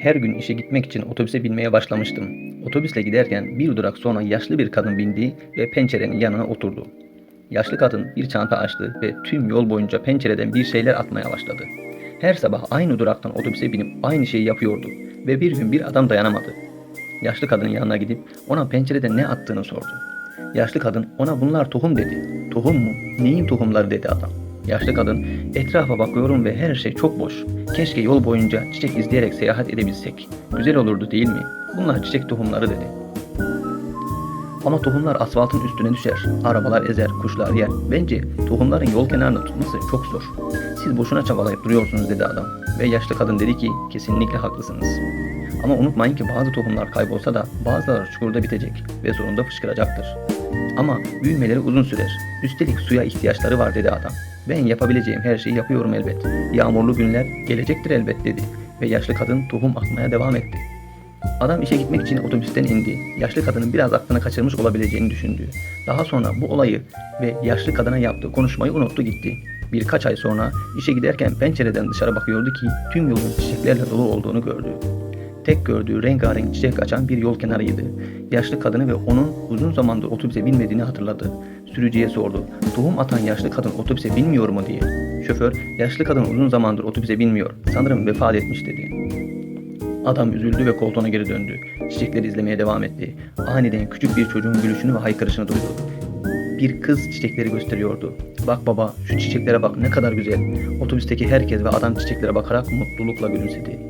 Her gün işe gitmek için otobüse binmeye başlamıştım. Otobüsle giderken bir durak sonra yaşlı bir kadın bindi ve pencerenin yanına oturdu. Yaşlı kadın bir çanta açtı ve tüm yol boyunca pencereden bir şeyler atmaya başladı. Her sabah aynı duraktan otobüse binip aynı şeyi yapıyordu ve bir gün bir adam dayanamadı. Yaşlı kadının yanına gidip ona pencereden ne attığını sordu. Yaşlı kadın ona bunlar tohum dedi. Tohum mu? Neyin tohumları dedi adam. Yaşlı kadın etrafa bakıyorum ve her şey çok boş. Keşke yol boyunca çiçek izleyerek seyahat edebilsek. Güzel olurdu değil mi? Bunlar çiçek tohumları dedi. Ama tohumlar asfaltın üstüne düşer. Arabalar ezer, kuşlar yer. Bence tohumların yol kenarında tutması çok zor. Siz boşuna çabalayıp duruyorsunuz dedi adam. Ve yaşlı kadın dedi ki kesinlikle haklısınız. Ama unutmayın ki bazı tohumlar kaybolsa da bazıları çukurda bitecek ve sonunda fışkıracaktır. Ama büyümeleri uzun sürer. Üstelik suya ihtiyaçları var dedi adam. Ben yapabileceğim her şeyi yapıyorum elbet. Yağmurlu günler gelecektir elbet dedi. Ve yaşlı kadın tohum atmaya devam etti. Adam işe gitmek için otobüsten indi. Yaşlı kadının biraz aklını kaçırmış olabileceğini düşündü. Daha sonra bu olayı ve yaşlı kadına yaptığı konuşmayı unuttu gitti. Birkaç ay sonra işe giderken pencereden dışarı bakıyordu ki tüm yolun çiçeklerle dolu olduğunu gördü. Tek gördüğü rengarenk çiçek açan bir yol kenarıydı. Yaşlı kadını ve onun uzun zamandır otobüse binmediğini hatırladı. Sürücüye sordu. Tohum atan yaşlı kadın otobüse binmiyor mu diye. Şoför, yaşlı kadın uzun zamandır otobüse binmiyor. Sanırım vefat etmiş dedi. Adam üzüldü ve koltuğuna geri döndü. Çiçekleri izlemeye devam etti. Aniden küçük bir çocuğun gülüşünü ve haykırışını duydu. Bir kız çiçekleri gösteriyordu. Bak baba, şu çiçeklere bak ne kadar güzel. Otobüsteki herkes ve adam çiçeklere bakarak mutlulukla gülümsedi.